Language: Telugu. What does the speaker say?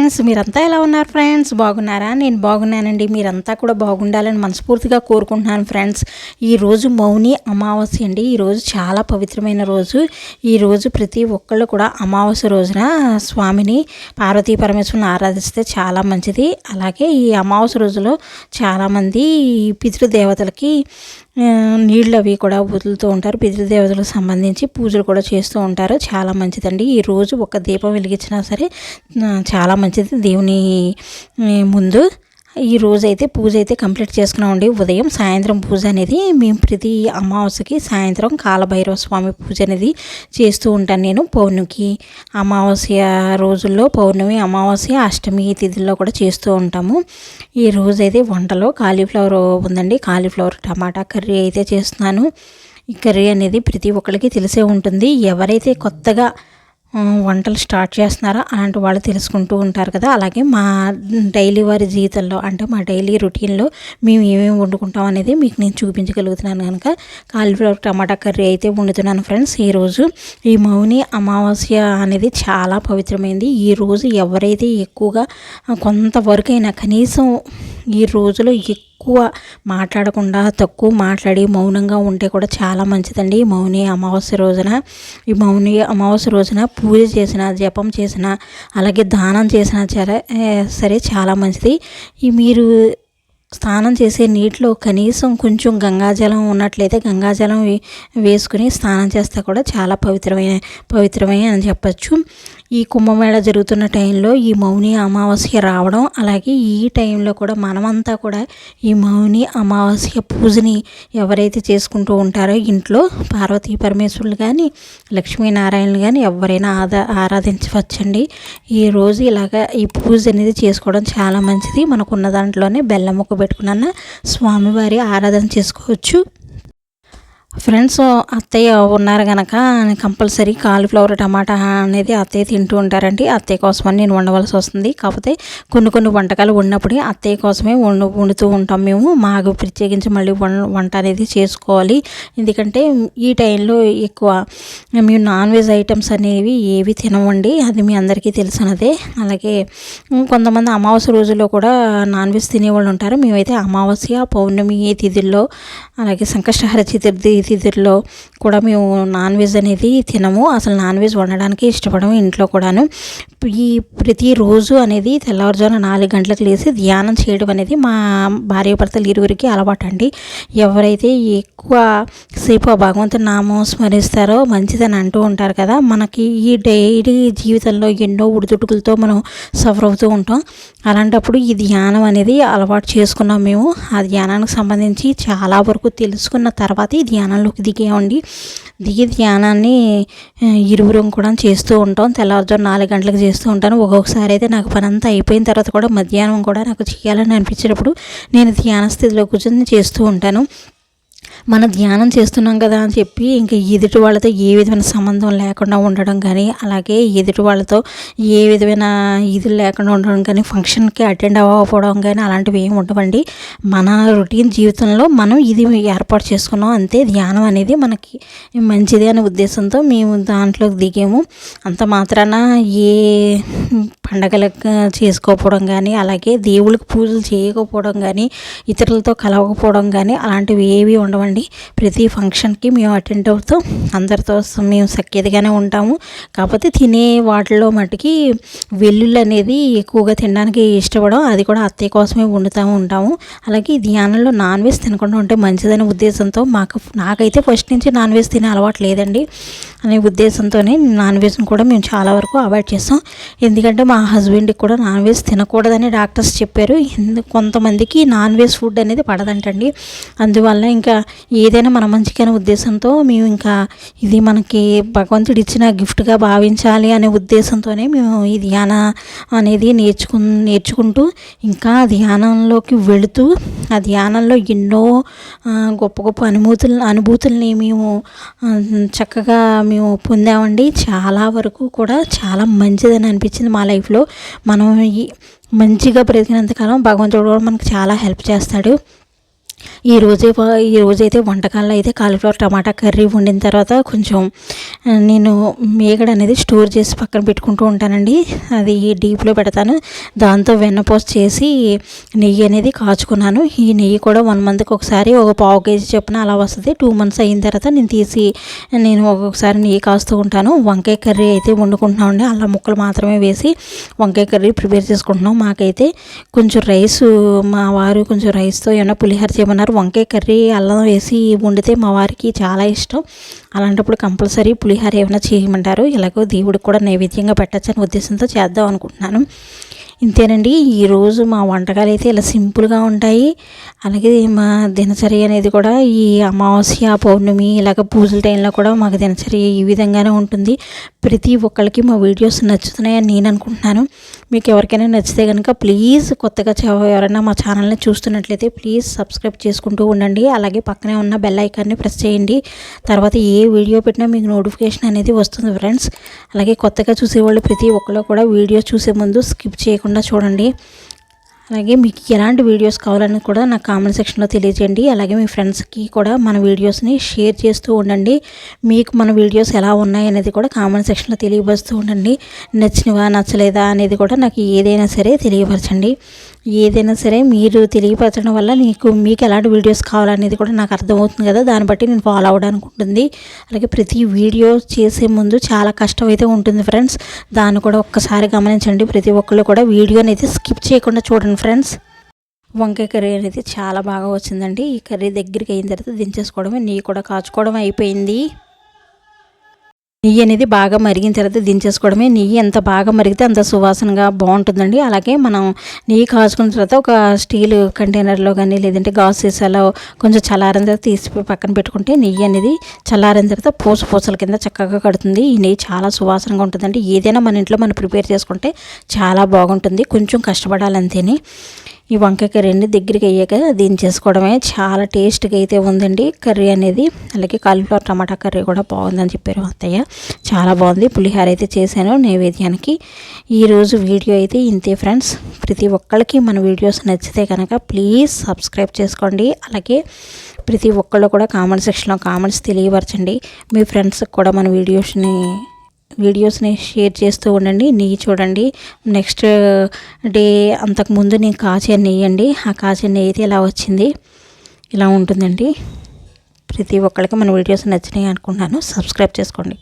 ఫ్రెండ్స్ మీరంతా ఎలా ఉన్నారు ఫ్రెండ్స్? బాగున్నారా? నేను బాగున్నానండి. మీరంతా కూడా బాగుండాలని మనస్ఫూర్తిగా కోరుకుంటున్నాను ఫ్రెండ్స్. ఈరోజు మౌని అమావాస్య అండి. ఈరోజు చాలా పవిత్రమైన రోజు. ఈరోజు ప్రతి ఒక్కళ్ళు కూడా అమావాస్య రోజున స్వామిని పార్వతీ పరమేశ్వరుని ఆరాధిస్తే చాలా మంచిది. అలాగే ఈ అమావాస్య రోజులో చాలామంది పితృదేవతలకి నీళ్ళు అవి కూడా వదులుతూ ఉంటారు. పితృదేవతలకు సంబంధించి పూజలు కూడా చేస్తూ ఉంటారు. చాలా మంచిదండి. ఈ రోజు ఒక దీపం వెలిగించినా సరే చాలా మంచిది దేవుని ముందు. ఈ రోజు అయితే పూజ అయితే కంప్లీట్ చేసుకున్నామండి ఉదయం సాయంత్రం పూజ అనేది మేము ప్రతి అమావాస్యకి సాయంత్రం కాలభైరవ స్వామి పూజ అనేది చేస్తూ ఉంటాను నేను. పౌర్ణమికి అమావాస్య రోజుల్లో పౌర్ణమి అమావాస్య అష్టమి తిథుల్లో కూడా చేస్తూ ఉంటాము. ఈ రోజు అయితే వంటలో కాలీఫ్లవర్ ఉందండి. కాలీఫ్లవర్ టమాటా కర్రీ అయితే చేస్తున్నాను. ఈ కర్రీ అనేది ప్రతి ఒక్కరికి తెలిసే ఉంటుంది. ఎవరైతే కొత్తగా వంటలు స్టార్ట్ చేస్తున్నారో అలాంటి వాళ్ళు తెలుసుకుంటూ ఉంటారు కదా. అలాగే మా డైలీ వారి జీవితంలో అంటే మా డైలీ రొటీన్లో మేము ఏమేమి వండుకుంటాం అనేది మీకు నేను చూపించగలుగుతున్నాను కనుక. కాలీఫ్లవర్ టమాటా కర్రీ అయితే వండుతున్నాను ఫ్రెండ్స్. ఈరోజు ఈ మౌని అమావాస్య అనేది చాలా పవిత్రమైంది. ఈరోజు ఎవరైతే ఎక్కువగా కొంతవరకైనా కనీసం ఈ రోజులో ఎక్కువ ఎక్కువ మాట్లాడకుండా తక్కువ మాట్లాడి మౌనంగా ఉంటే కూడా చాలా మంచిదండి. మౌని అమావాస్య రోజున ఈ మౌని అమావాస్య రోజున పూజ చేసిన జపం చేసిన అలాగే దానం చేసిన సరే సరే చాలా మంచిది. ఈ మీరు స్నానం చేసే నీటిలో కనీసం కొంచెం గంగాజలం ఉన్నట్లయితే గంగాజలం వేసుకుని స్నానం చేస్తే కూడా చాలా పవిత్రమైన పవిత్రమైన అని చెప్పచ్చు. ఈ కుంభమేళ జరుగుతున్న టైంలో ఈ మౌని అమావాస్య రావడం అలాగే ఈ టైంలో కూడా మనమంతా కూడా ఈ మౌని అమావాస్య పూజని ఎవరైతే చేసుకుంటూ ఉంటారో ఇంట్లో పార్వతీ పరమేశ్వరులు కానీ లక్ష్మీనారాయణలు కానీ ఎవరైనా ఆదా ఆరాధించవచ్చండి. ఈ రోజు ఇలాగ ఈ పూజ అనేది చేసుకోవడం చాలా మంచిది. మనకున్న దాంట్లోనే బెల్లం ముక్క పెట్టుకున్న స్వామివారి ఆరాధన చేసుకోవచ్చు. ఫ్రెండ్స్ అత్తయ్య ఉన్నారు కనుక కంపల్సరీ కాలీఫ్లవర్ టమాటా అనేది అత్తయ్య తింటూ ఉంటారండి. అత్తయ్య కోసమని నేను వండవలసి వస్తుంది. కాకపోతే కొన్ని కొన్ని వంటకాలు ఉన్నప్పుడే అత్తయ్య కోసమే వండు వండుతూ ఉంటాం మేము. మాకు ప్రత్యేకించి మళ్ళీ వంట అనేది చేసుకోవాలి. ఎందుకంటే ఈ టైంలో ఎక్కువ మేము నాన్ వెజ్ ఐటమ్స్ అనేవి ఏవి తినవండి అది మీ అందరికీ తెలిసినదే. అలాగే కొంతమంది అమావాస్య రోజుల్లో కూడా నాన్ వెజ్ తినేవాళ్ళు ఉంటారు. మేమైతే అమావాస్య పౌర్ణమి తిథుల్లో అలాగే సంకష్టహర చతుర్థి సీజన్లో కూడా మేము నాన్ వెజ్ అనేది తినము. అసలు నాన్ వెజ్ వండడానికి ఇష్టపడము ఇంట్లో కూడాను. ఈ ప్రతిరోజు అనేది తెల్లవారుజామున నాలుగు గంటలకు లేచి ధ్యానం చేయడం అనేది మా భార్య భర్తలు ఇరువురికి అలవాటు అండి ఎవరైతే ఎక్కువ సేపు భగవంతుని నామం స్మరిస్తారో మంచిదని అంటూ ఉంటారు కదా. మనకి ఈ డైలీ జీవితంలో ఎన్నో ఉడిదుడుకులతో మనం సఫర్ అవుతూ ఉంటాం. అలాంటప్పుడు ఈ ధ్యానం అనేది అలవాటు చేసుకున్నాం మేము. ఆ ధ్యానానికి సంబంధించి చాలా వరకు తెలుసుకున్న తర్వాత ఈ ధ్యానంలోకి దిగామండి దిగి ధ్యానాన్ని ఇరువురం కూడా చేస్తూ ఉంటాం. తెల్లవారుజాము నాలుగు గంటలకు చేస్తూ ఉంటాను. ఒక్కొక్కసారి అయితే నాకు పని అంతా అయిపోయిన తర్వాత కూడా మధ్యాహ్నం కూడా నాకు చేయాలని అనిపించినప్పుడు నేను ధ్యాన స్థితిలో కూర్చొని చేస్తూ ఉంటాను. మనం ధ్యానం చేస్తున్నాం కదా అని చెప్పి ఇంకా ఎదుటి వాళ్ళతో ఏ విధమైన సంబంధం లేకుండా ఉండడం కానీ అలాగే ఎదుటి వాళ్ళతో ఏ విధమైన ఇది లేకుండా ఉండడం కానీ ఫంక్షన్కి అటెండ్ అవ్వకపోవడం కానీ అలాంటివి ఏమి ఉండవండి. మన రొటీన్ జీవితంలో మనం ఇది ఏర్పాటు చేసుకున్నాం అంతే ధ్యానం అనేది మనకి మంచిది అనే ఉద్దేశంతో మేము దాంట్లోకి దిగాము. అంత మాత్రాన ఏ పండగలకు చేసుకోకపోవడం కానీ అలాగే దేవుళ్ళకి పూజలు చేయకపోవడం కానీ ఇతరులతో కలవకపోవడం కానీ అలాంటివి ఏవి ఉండవండి. ప్రతి ఫంక్షన్కి మేము అటెండ్ అవుతాం. అందరితో మేము సఖ్యతగానే ఉంటాము. కాకపోతే తినే వాటిలో మటుకి వెల్లుల్లి అనేది ఎక్కువగా తినడానికి ఇష్టపడం అది కూడా అత్తయ్య కోసమే వండుతూ ఉంటాము. అలాగే ధ్యానంలో నాన్ వెజ్ తినకుండా ఉంటే మంచిదనే ఉద్దేశంతో మాకు నాకైతే ఫస్ట్ నుంచి నాన్ వెజ్ తినే అలవాటు లేదండి. అనే ఉద్దేశంతోనే నాన్ వెజ్ని కూడా మేము చాలా వరకు అవాయిడ్ చేస్తాం. ఎందుకంటే మా హస్బెండ్కి కూడా నాన్ వెజ్ తినకూడదని డాక్టర్స్ చెప్పారు. కొంతమందికి నాన్ వెజ్ ఫుడ్ అనేది పడదంటండి. అందువల్ల ఇంకా ఏదైనా మన మంచికైన ఉద్దేశంతో మేము ఇంకా ఇది మనకి భగవంతుడు ఇచ్చిన గిఫ్ట్గా భావించాలి అనే ఉద్దేశంతోనే మేము ఈ ధ్యాన అనేది నేర్చుకు నేర్చుకుంటూ ఇంకా ధ్యానంలోకి వెళుతూ ఆ ధ్యానంలో ఎన్నో గొప్ప గొప్ప అనుభూతులు అనుభూతుల్ని మేము చక్కగా మేము పొందామండి. చాలా వరకు కూడా చాలా మంచిదని అనిపించింది మా లైఫ్లో. మనం మంచిగా బ్రతికినంతకాలం భగవంతుడు కూడా మనకు చాలా హెల్ప్ చేస్తాడు. ఈ రోజే ఈ రోజైతే వంటకాల్లో అయితే కాలీఫ్లవర్ టమాటా కర్రీ వండిన తర్వాత కొంచెం నేను మేగడ అనేది స్టోర్ చేసి పక్కన పెట్టుకుంటూ ఉంటానండి. అది డీప్లో పెడతాను. దాంతో వెన్నపోస్ చేసి నెయ్యి అనేది కాచుకున్నాను. ఈ నెయ్యి కూడా వన్ మంత్కి ఒకసారి ఒక పావు కేజీ చొప్పున అలా వస్తుంది. టూ మంత్స్ అయిన తర్వాత నేను తీసి నేను ఒక్కొక్కసారి నెయ్యి కాస్తూ ఉంటాను. వంకాయ కర్రీ అయితే వండుకుంటున్నామండి. అలా ముక్కలు మాత్రమే వేసి వంకాయ కర్రీ ప్రిపేర్ చేసుకుంటున్నాం. మాకైతే కొంచెం రైస్ మా వారు కొంచెం రైస్తో ఏమైనా పులిహోర చేయమన్నారు. వంకాయ కర్రీ అల్లం వేసి వండితే మా వారికి చాలా ఇష్టం. అలాంటప్పుడు కంపల్సరీ పులిహార ఏమైనా చేయమంటారు. ఇలాగో దేవుడికి కూడా నైవేద్యంగా పెట్టచ్చని ఉద్దేశంతో చేద్దాం అనుకుంటున్నాను. ఇంతేనండి ఈరోజు మా వంటకాలు అయితే ఇలా సింపుల్గా ఉంటాయి. అలాగే మా దినచర్య అనేది కూడా ఈ అమావాస్య పౌర్ణమి ఇలాగ పూజల టైంలో కూడా మాకు దినచర్య ఈ విధంగానే ఉంటుంది. ప్రతి ఒక్కరికి మా వీడియోస్ నచ్చుతున్నాయని నేను అనుకుంటున్నాను. మీకు ఎవరికైనా నచ్చితే కనుక ప్లీజ్ కొత్తగా ఎవరైనా మా ఛానల్ని చూస్తున్నట్లయితే ప్లీజ్ సబ్స్క్రైబ్ చేసుకుంటూ ఉండండి. అలాగే పక్కనే ఉన్న బెల్ ఐకాన్ని ప్రెస్ చేయండి. తర్వాత ఏ వీడియో పెట్టినా మీకు నోటిఫికేషన్ అనేది వస్తుంది ఫ్రెండ్స్. అలాగే కొత్తగా చూసేవాళ్ళు ప్రతి ఒక్కరు కూడా వీడియో చూసే ముందు స్కిప్ చేయకుండా చూడండి. అలాగే మీకు ఎలాంటి వీడియోస్ కావాలని కూడా నాకు కామెంట్ సెక్షన్లో తెలియజేయండి. అలాగే మీ ఫ్రెండ్స్కి కూడా మన వీడియోస్ని షేర్ చేస్తూ ఉండండి. మీకు మన వీడియోస్ ఎలా ఉన్నాయి అనేది కూడా కామెంట్ సెక్షన్లో తెలియపరుస్తూ ఉండండి. నచ్చినవా నచ్చలేదా అనేది కూడా నాకు ఏదైనా సరే తెలియపరచండి. ఏదైనా సరే మీరు తెలియపరచడం వల్ల నీకు మీకు ఎలాంటి వీడియోస్ కావాలనేది కూడా నాకు అర్థమవుతుంది కదా. దాన్ని బట్టి నేను ఫాలో అవ్వడానికి ఉంటుంది. అలాగే ప్రతి వీడియో చేసే ముందు చాలా కష్టం అయితే ఉంటుంది ఫ్రెండ్స్. దాన్ని కూడా ఒక్కసారి గమనించండి. ప్రతి ఒక్కళ్ళు కూడా వీడియోని అయితే స్కిప్ చేయకుండా చూడండి ఫ్రెండ్స్. వంకాయ కర్రీ అనేది చాలా బాగా వచ్చిందండి. ఈ కర్రీ దగ్గరికి అయిన తర్వాత దించేసుకోవడమే నీ కూడా కాచుకోవడం అయిపోయింది. నెయ్యి అనేది బాగా మరిగిన తర్వాత దించేసుకోవడమే. నెయ్యి ఎంత బాగా మరిగితే అంత సువాసనగా బాగుంటుందండి. అలాగే మనం నెయ్యి కాచుకున్న తర్వాత ఒక స్టీల్ కంటైనర్లో కానీ లేదంటే గాజు సీసాలో కొంచెం చల్లారిన తర్వాత తీసి పక్కన పెట్టుకుంటే నెయ్యి అనేది చల్లారిన తర్వాత పూస పూసల కింద చక్కగా కడుతుంది. ఈ నెయ్యి చాలా సువాసనగా ఉంటుందండి. ఏదైనా మన ఇంట్లో మనం ప్రిపేర్ చేసుకుంటే చాలా బాగుంటుంది. కొంచెం కష్టపడాలంతేని. ఈ వంకాయ రెండు దగ్గరికి అయ్యాక దించేసుకోవడమే చాలా టేస్ట్గా అయితే ఉందండి. కర్రీ అనేది అలాగే కాలీఫ్లవర్ టమాటా కర్రీ కూడా బాగుందని చెప్పారు అత్తయ్య. చాలా బాగుంది. పులిహోర అయితే చేశాను నైవేద్యానికి. ఈరోజు వీడియో అయితే ఇంతే ఫ్రెండ్స్. ప్రతి ఒక్కరికి మన వీడియోస్ నచ్చితే కనుక ప్లీజ్ సబ్స్క్రైబ్ చేసుకోండి. అలాగే ప్రతి ఒక్కళ్ళు కూడా కామెంట్ సెక్షన్లో కామెంట్స్ తెలియపరచండి. మీ ఫ్రెండ్స్కి కూడా మన వీడియోస్ని వీడియోస్ని షేర్ చేస్తూ ఉండండి. నెయ్యి చూడండి. నెక్స్ట్ డే అంతకుముందు నేను కాచే నెయ్యి అండి. ఆ కాచే నెయ్యి అయితే ఇలా వచ్చింది. ఇలా ఉంటుందండి. ప్రతి ఒక్కరికి మన వీడియోస్ నచ్చినాయి అనుకుంటున్నాను. సబ్స్క్రైబ్ చేసుకోండి.